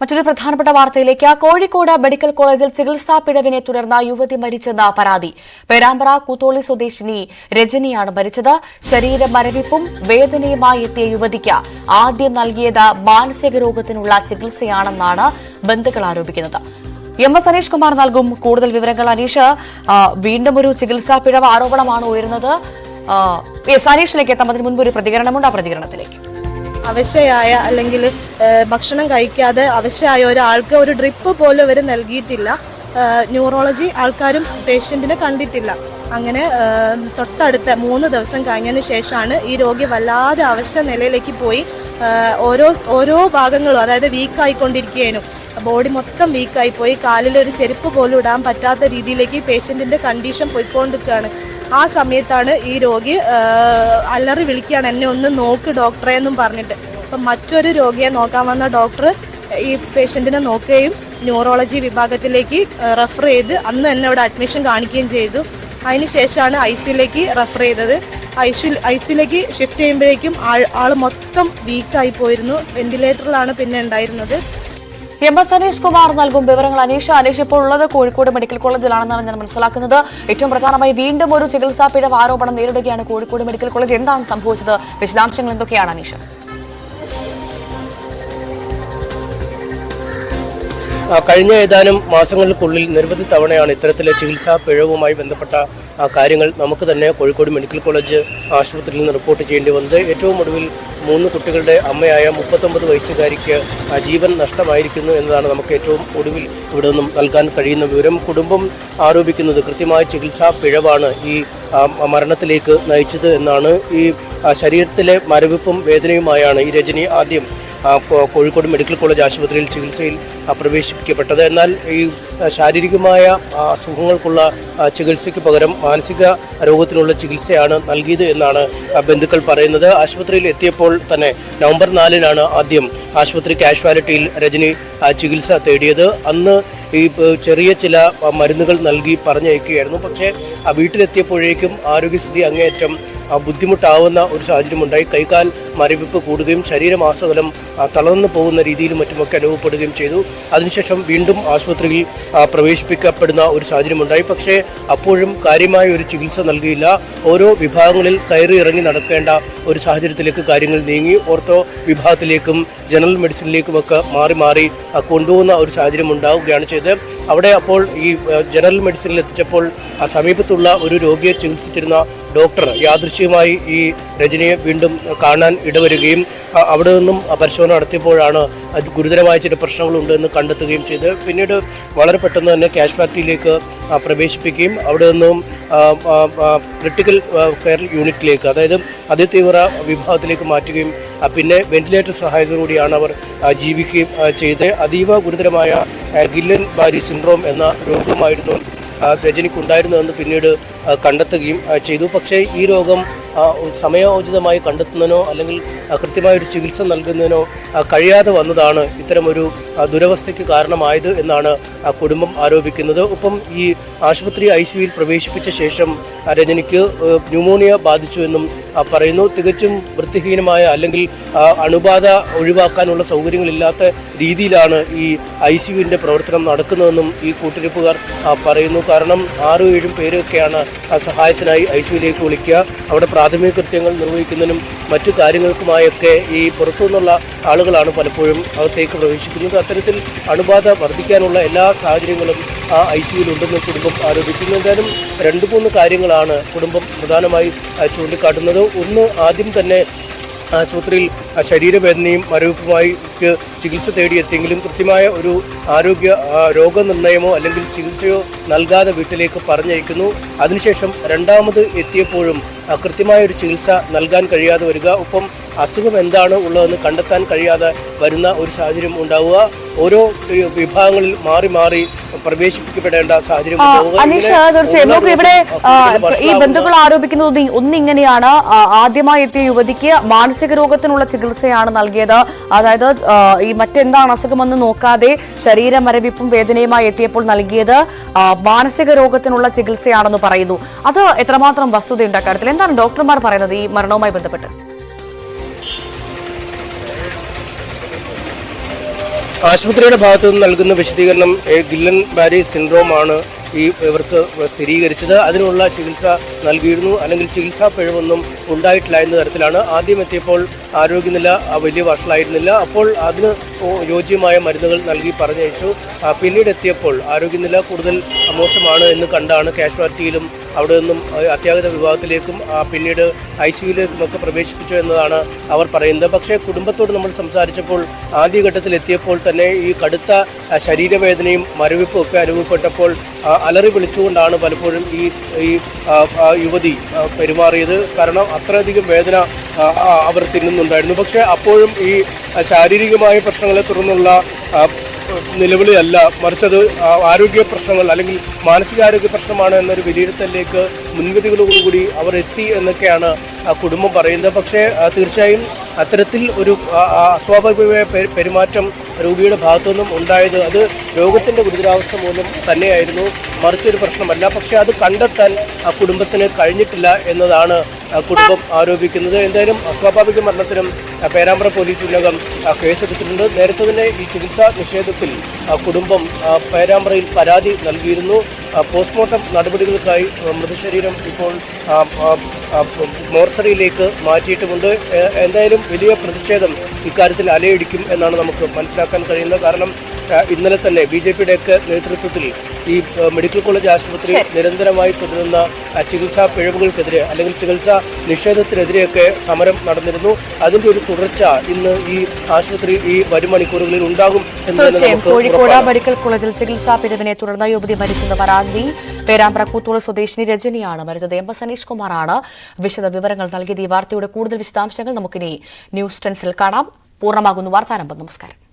മറ്റൊരു പ്രധാനപ്പെട്ട വാർത്തയിലേക്ക്. കോഴിക്കോട് മെഡിക്കൽ കോളേജിൽ ചികിത്സാ പിഴവിനെ തുടർന്ന് യുവതി മരിച്ചെന്ന പരാതി. പേരാമ്പ്ര കൂത്തോളി സ്വദേശിനി രജനിയാണ് മരിച്ചത്. ശരീര മരവിപ്പും വേദനയുമായി എത്തിയ യുവതിക്ക് ആദ്യം നൽകിയത് മാനസിക രോഗത്തിനുള്ള ചികിത്സയാണെന്നാണ് ബന്ധുക്കൾ ആരോപിക്കുന്നത്. എം എസ് അനീഷ് കുമാർ നൽകും കൂടുതൽ വിവരങ്ങൾ. അനീഷ് വീണ്ടും ഒരു ചികിത്സാ പിഴവ് ആരോപണമാണ് ഉയരുന്നത്. എസ് അനീഷിലേക്ക് എത്താം. അതിന് മുൻപ് ഒരു പ്രതികരണമുണ്ട്. ആ പ്രതികരണത്തിലേക്ക്. അവശയായ അല്ലെങ്കിൽ ഭക്ഷണം കഴിക്കാതെ അവശയായ ഒരാൾക്ക് ഒരു ഡ്രിപ്പ് പോലും അവർ നൽകിയിട്ടില്ല. ന്യൂറോളജി ആൾക്കാരും പേഷ്യന്റിനെ കണ്ടിട്ടില്ല. അങ്ങനെ തൊട്ടടുത്ത മൂന്ന് ദിവസം കഴിഞ്ഞതിന് ശേഷമാണ് ഈ രോഗി വല്ലാതെ അവശ്യ നിലയിലേക്ക് പോയി. ഓരോ ഓരോ ഭാഗങ്ങളും അതായത് വീക്കായിക്കൊണ്ടിരിക്കുകയും ബോഡി മൊത്തം വീക്കായി പോയി. കാലിൽ ഒരു ചെരുപ്പ് പോലും ഇടാൻ പറ്റാത്ത രീതിയിലേക്ക് പേഷ്യന്റിന്റെ കണ്ടീഷൻ പോയിക്കൊണ്ടിരിക്കുകയാണ്. ആ സമയത്താണ് ഈ രോഗി അല്ലറി വിളിക്കുകയാണ് എന്നെ ഒന്ന് നോക്ക് ഡോക്ടറെ എന്നും പറഞ്ഞിട്ട്. അപ്പം മറ്റൊരു രോഗിയെ നോക്കാൻ വന്ന ഡോക്ടർ ഈ പേഷ്യന്റിനെ നോക്കുകയും ന്യൂറോളജി വിഭാഗത്തിലേക്ക് റെഫർ ചെയ്ത് അന്ന് തന്നെ അവിടെ അഡ്മിഷൻ കാണിക്കുകയും ചെയ്തു. അതിന് ശേഷമാണ് ഐ സിയിലേക്ക് റെഫർ ചെയ്തത്. ഐ സി ഐ സിയിലേക്ക് ഷിഫ്റ്റ് ചെയ്യുമ്പോഴേക്കും ആൾ ആൾ മൊത്തം വീക്കായി പോയിരുന്നു. വെന്റിലേറ്ററിലാണ് പിന്നെ ഉണ്ടായിരുന്നത്. എം എസ് അനീഷ് കുമാർ നൽകും വിവരങ്ങൾ. അനീഷ് അനീഷ് ഇപ്പോൾ ഉള്ളത് കോഴിക്കോട് മെഡിക്കൽ കോളേജിലാണെന്നാണ് ഞാൻ മനസ്സിലാക്കുന്നത്. ഏറ്റവും പ്രധാനമായി വീണ്ടും ഒരു ചികിത്സാ പിഴവ് ആരോപണം നേരിടുകയാണ് കോഴിക്കോട് മെഡിക്കൽ കോളേജ്. എന്താണ് സംഭവിച്ചത്? വിശദാംശങ്ങൾ എന്തൊക്കെയാണ് അനീഷ്? കഴിഞ്ഞ ഏതാനും മാസങ്ങൾക്കുള്ളിൽ നിരവധി തവണയാണ് ഇത്തരത്തിലെ ചികിത്സാ പിഴവുമായി ബന്ധപ്പെട്ട കാര്യങ്ങൾ നമുക്ക് തന്നെ കോഴിക്കോട് മെഡിക്കൽ കോളേജ് ആശുപത്രിയിൽ നിന്ന് റിപ്പോർട്ട് ചെയ്യേണ്ടി വന്നത്. ഏറ്റവും ഒടുവിൽ മൂന്ന് കുട്ടികളുടെ അമ്മയായ മുപ്പത്തൊമ്പത് വയസ്സുകാരിക്ക് ജീവൻ നഷ്ടമായിരിക്കുന്നു എന്നതാണ് നമുക്ക് ഏറ്റവും ഒടുവിൽ ഇവിടെ നിന്നും നൽകാൻ കഴിയുന്ന വിവരം. കുടുംബം ആരോപിക്കുന്നത് കൃത്യമായ ചികിത്സാ പിഴവാണ് ഈ മരണത്തിലേക്ക് നയിച്ചത് എന്നാണ്. ഈ ശരീരത്തിലെ മരവിപ്പും വേദനയുമായാണ് ഈ രജനി ആദ്യം കോഴിക്കോട് മെഡിക്കൽ കോളേജ് ആശുപത്രിയിൽ ചികിത്സയിൽ പ്രവേശിപ്പിക്കപ്പെട്ടത്. എന്നാൽ ഈ ശാരീരികമായ അസുഖങ്ങൾക്കുള്ള ചികിത്സയ്ക്ക് പകരം മാനസിക രോഗത്തിനുള്ള ചികിത്സയാണ് നൽകിയത് എന്നാണ് ബന്ധുക്കൾ പറയുന്നത്. ആശുപത്രിയിൽ എത്തിയപ്പോൾ തന്നെ നവംബർ നാലിനാണ് ആദ്യം ആശുപത്രി കാഷ്വാലിറ്റിയിൽ രജനി ചികിത്സ തേടിയത്. അന്ന് ഈ ചെറിയ ചില മരുന്നുകൾ നൽകി പറഞ്ഞയക്കുകയായിരുന്നു. പക്ഷേ വീട്ടിലെത്തിയപ്പോഴേക്കും ആരോഗ്യസ്ഥിതി അങ്ങേയറ്റം ബുദ്ധിമുട്ടാവുന്ന ഒരു സാഹചര്യമുണ്ടായി. കൈകാൽ മരവിപ്പ് കൂടുകയും ശരീരമാസകലം തളർന്നു പോകുന്ന രീതിയിലും മറ്റുമൊക്കെ അനുഭവപ്പെടുകയും ചെയ്തു. അതിനുശേഷം വീണ്ടും ആശുപത്രിയിൽ പ്രവേശിപ്പിക്കപ്പെടുന്ന ഒരു സാഹചര്യമുണ്ടായി. പക്ഷേ അപ്പോഴും കാര്യമായ ഒരു ചികിത്സ നൽകിയില്ല. ഓരോ വിഭാഗങ്ങളിൽ കയറി ഇറങ്ങി നടക്കേണ്ട ഒരു സാഹചര്യത്തിലേക്ക് കാര്യങ്ങൾ നീങ്ങി. ഓർത്തോ വിഭാഗത്തിലേക്കും ജനറൽ മെഡിസിനിലേക്കുമൊക്കെ മാറി മാറി കൊണ്ടുപോകുന്ന ഒരു സാഹചര്യം ഉണ്ടാവുകയാണ് ചെയ്തത്. അവിടെ അപ്പോൾ ഈ ജനറൽ മെഡിസിനിൽ എത്തിച്ചപ്പോൾ സമീപത്തുള്ള ഒരു രോഗിയെ ചികിത്സിച്ചിരുന്ന ഡോക്ടർ യാദൃശ്യമായി ഈ രജനിയെ വീണ്ടും കാണാൻ ഇടവരുകയും അവിടെ നിന്നും ആ പരിശോധന നടത്തിയപ്പോഴാണ് ഗുരുതരമായ ചില പ്രശ്നങ്ങളുണ്ടെന്ന് കണ്ടെത്തുകയും ചെയ്ത്. പിന്നീട് വളരെ പെട്ടെന്ന് തന്നെ ക്യാഷ് ഫാക്ടറിയിലേക്ക് പ്രവേശിപ്പിക്കുകയും അവിടെ നിന്നും ക്രിട്ടിക്കൽ കെയർ യൂണിറ്റിലേക്ക് അതായത് അതിതീവ്ര വിഭാഗത്തിലേക്ക് മാറ്റുകയും പിന്നെ വെന്റിലേറ്റർ സഹായത്തോടുകൂടിയാണ് അവർ ജീവിക്കുകയും ചെയ്ത് അതീവ ഗുരുതരമായ ഗില്ലൻ ബാരി സിൻഡ്രോം എന്ന രോഗമായിരുന്നു രജനിക്കുണ്ടായിരുന്നതെന്ന് പിന്നീട് കണ്ടെത്തുകയും ചെയ്തു. പക്ഷേ ഈ രോഗം സമയോചിതമായി കണ്ടെത്തുന്നതിനോ അല്ലെങ്കിൽ കൃത്യമായ കൃത്യമായൊരു ചികിത്സ നൽകുന്നതിനോ കഴിയാതെ വന്നതാണ് ഇത്തരമൊരു ദുരവസ്ഥയ്ക്ക് കാരണമായത് എന്നാണ് കുടുംബം ആരോപിക്കുന്നത്. ഒപ്പം ഈ ആശുപത്രി ഐ സിയുയിൽ പ്രവേശിപ്പിച്ച ശേഷം രജനിക്ക് ന്യൂമോണിയ ബാധിച്ചു എന്നും പറയുന്നു. തികച്ചും വൃത്തിഹീനമായ അല്ലെങ്കിൽ അണുബാധ ഒഴിവാക്കാനുള്ള സൗകര്യങ്ങളില്ലാത്ത രീതിയിലാണ് ഈ ഐ സിയുവിന്റെ പ്രവർത്തനം നടക്കുന്നതെന്നും ഈ കൂട്ടിരിപ്പുകാർ പറയുന്നു. കാരണം ആറും ഏഴും പേരൊക്കെയാണ് സഹായത്തിനായി ഐ സിയുയിലേക്ക് വിളിക്കുക. അവിടെ പ്രാഥമിക കൃത്യങ്ങൾ നിർവഹിക്കുന്നതിനും മറ്റു കാര്യങ്ങൾക്കുമായൊക്കെ ഈ പുറത്തുനിന്നുള്ള ആളുകളാണ് പലപ്പോഴും അകത്തേക്ക് പ്രവേശിക്കുന്നത്. അത്തരത്തിൽ അണുബാധ വർദ്ധിക്കാനുള്ള എല്ലാ സാഹചര്യങ്ങളും ആ ഐ സിയുലുണ്ടെന്ന് കുടുംബം ആരോപിക്കുന്നു. എന്തായാലും രണ്ട് മൂന്ന് കാര്യങ്ങളാണ് കുടുംബം പ്രധാനമായി ചൂണ്ടിക്കാട്ടുന്നത്. ഒന്ന് ആദ്യം തന്നെ ആശുപത്രിയിൽ ശരീരവേദനയും മരവിപ്പുമായി ചികിത്സ തേടിയെത്തിയെങ്കിലും കൃത്യമായ ഒരു ആരോഗ്യ രോഗനിർണയമോ അല്ലെങ്കിൽ ചികിത്സയോ നൽകാതെ വീട്ടിലേക്ക് പറഞ്ഞയക്കുന്നു. അതിനുശേഷം രണ്ടാമത് എത്തിയപ്പോഴും കൃത്യമായ ഒരു ചികിത്സ നൽകാൻ കഴിയാതെ വരിക. ഒപ്പം അസുഖം എന്താണ് ഉള്ളതെന്ന് കണ്ടെത്താൻ കഴിയാതെ വരുന്ന ഒരു സാഹചര്യം ഉണ്ടാവുക. ഓരോ വിഭാഗങ്ങളിൽ മാറി മാറി പ്രവേശിപ്പിക്കപ്പെടേണ്ട സാഹചര്യം. അനീഷ് തീർച്ചയായും. ഇവിടെ ഈ ബന്ധുക്കൾ ആരോപിക്കുന്നത് ഒന്നിങ്ങനെയാണ്. ആദ്യമായി എത്തിയ യുവതിക്ക് മാനസിക രോഗത്തിനുള്ള ചികിത്സയാണ് നൽകിയത്. അതായത് ഈ മറ്റെന്താണ് അസുഖമെന്ന് നോക്കാതെ ശരീരമരവിപ്പും വേദനയുമായി എത്തിയപ്പോൾ നൽകിയത് മാനസിക രോഗത്തിനുള്ള ചികിത്സയാണെന്ന് പറയുന്നു. അത് എത്രമാത്രം വസ്തുതയുണ്ട് അക്കാര്യത്തിൽ എന്താണ് ഡോക്ടർമാർ പറയുന്നത് ഈ മരണവുമായി ബന്ധപ്പെട്ട്? ആശുപത്രിയുടെ ഭാഗത്തു നിന്ന് നൽകുന്ന വിശദീകരണം ഗില്ലൻ ബാരി സിൻഡ്രോം ആണ് ഈ ഇവർക്ക് സ്ഥിരീകരിച്ചത്. അതിനുള്ള ചികിത്സ നൽകിയിരുന്നു. അല്ലെങ്കിൽ ചികിത്സാ പിഴവൊന്നും ഉണ്ടായിട്ടില്ല എന്ന തരത്തിലാണ്. ആദ്യം എത്തിയപ്പോൾ ആരോഗ്യനില വലിയ വഷളായിരുന്നില്ല. അപ്പോൾ അതിന് യോജ്യമായ മരുന്നുകൾ നൽകി പറഞ്ഞയച്ചു. പിന്നീട് എത്തിയപ്പോൾ ആരോഗ്യനില കൂടുതൽ മോശമാണ് എന്ന് കണ്ടാണ് കാഷ്വാലിറ്റിയിലും അവിടെ നിന്നും അത്യാഹിത വിഭാഗത്തിലേക്കും പിന്നീട് ഐ സിയുയിലേക്കും ഒക്കെ പ്രവേശിപ്പിച്ചു എന്നതാണ് അവർ പറയുന്നത്. പക്ഷേ കുടുംബത്തോട് നമ്മൾ സംസാരിച്ചപ്പോൾ ആദ്യഘട്ടത്തിൽ എത്തിയപ്പോൾ തന്നെ ഈ കടുത്ത ശരീരവേദനയും മരവിപ്പും ഒക്കെ അനുഭവപ്പെട്ടപ്പോൾ അലറി വിളിച്ചുകൊണ്ടാണ് പലപ്പോഴും ഈ ഈ യുവതി പെരുമാറിയത്. കാരണം അത്രയധികം വേദന അവർ തിന്നുന്നുണ്ടായിരുന്നു. പക്ഷേ അപ്പോഴും ഈ ശാരീരികമായ പ്രശ്നങ്ങളെ തുടർന്നുള്ള നിലവിളിയല്ല. അത് ആരോഗ്യ പ്രശ്നങ്ങൾ അല്ലെങ്കിൽ മാനസികാരോഗ്യ പ്രശ്നമാണ് എന്നൊരു വിലയിരുത്തലിലേക്ക് മുൻവിധികളോടുകൂടി അവർ എത്തി എന്നൊക്കെയാണ് കുടുംബം പറയുന്നത്. പക്ഷേ തീർച്ചയായും അത്തരത്തിൽ ഒരു അസ്വാഭാവികമായ പെരുമാറ്റം രോഗിയുടെ ഭാഗത്തു നിന്നും ഉണ്ടായത് അത് രോഗത്തിന്റെ ഗുരുതരാവസ്ഥ മൂലം തന്നെയായിരുന്നു. മറിച്ചൊരു പ്രശ്നമല്ല. പക്ഷേ അത് കണ്ടെത്താൻ ആ കുടുംബത്തിന് കഴിഞ്ഞിട്ടില്ല എന്നതാണ് കുടുംബം ആരോപിക്കുന്നത്. എന്തായാലും അസ്വാഭാവിക മരണത്തിനും പേരാമ്പ്ര പോലീസ് ഇതിനകം കേസെടുത്തിട്ടുണ്ട് നേരത്തെ തന്നെ ഈ ചികിത്സാ നിഷേധത്തിൽ കുടുംബം പേരാമ്പ്രയിൽ പരാതി നൽകിയിരുന്നു. പോസ്റ്റ്മോർട്ടം നടപടികൾക്കായി മൃതശരീരം ഇപ്പോൾ മോർച്ചറിയിലേക്ക് മാറ്റിയിട്ടുമുണ്ട്. എന്തായാലും വലിയ പ്രതിഷേധം ഇക്കാര്യത്തിൽ അലയടിക്കും എന്നാണ് നമുക്ക് മനസ്സിലാക്കാൻ കഴിയുന്നത്. കാരണം ഇന്നലെ തന്നെ ബി ജെ പിയുടെയൊക്കെ നേതൃത്വത്തിൽ ഈ മെഡിക്കൽ കോളേജ് ആശുപത്രി നിരന്തരമായി തുടരുന്ന ചികിത്സാ പിഴവുകൾക്കെതിരെ അല്ലെങ്കിൽ ചികിത്സാ നിഷേധത്തിനെതിരെയൊക്കെ സമരം നടന്നിരുന്നു. അതിന്റെ ഒരു തുടർച്ച ഇന്ന് ഈ ആശുപത്രി ഈ വരും മണിക്കൂറുകളിൽ ഉണ്ടാകും തീർച്ചയായും. കോഴിക്കോട് മെഡിക്കൽ കോളേജിൽ ചികിത്സാ പിഴവിനെ തുടർന്ന് യുവതി മരിച്ചെന്ന് പരാതി. പേരാമ്പ്ര കൂത്തോള സ്വദേശിനി രജനിയാണ് മരിച്ചത്. എം എസ് സനീഷ് കുമാറാണ് വിശദ വിവരങ്ങൾ നൽകിയത്. ഈ വാർത്തയുടെ കൂടുതൽ വിശദാംശങ്ങൾ നമുക്കിനി ന്യൂസ് ടെൻസിൽ കാണാം. പൂർണമാകുന്നു വാർത്താരംഭം. നമസ്കാരം.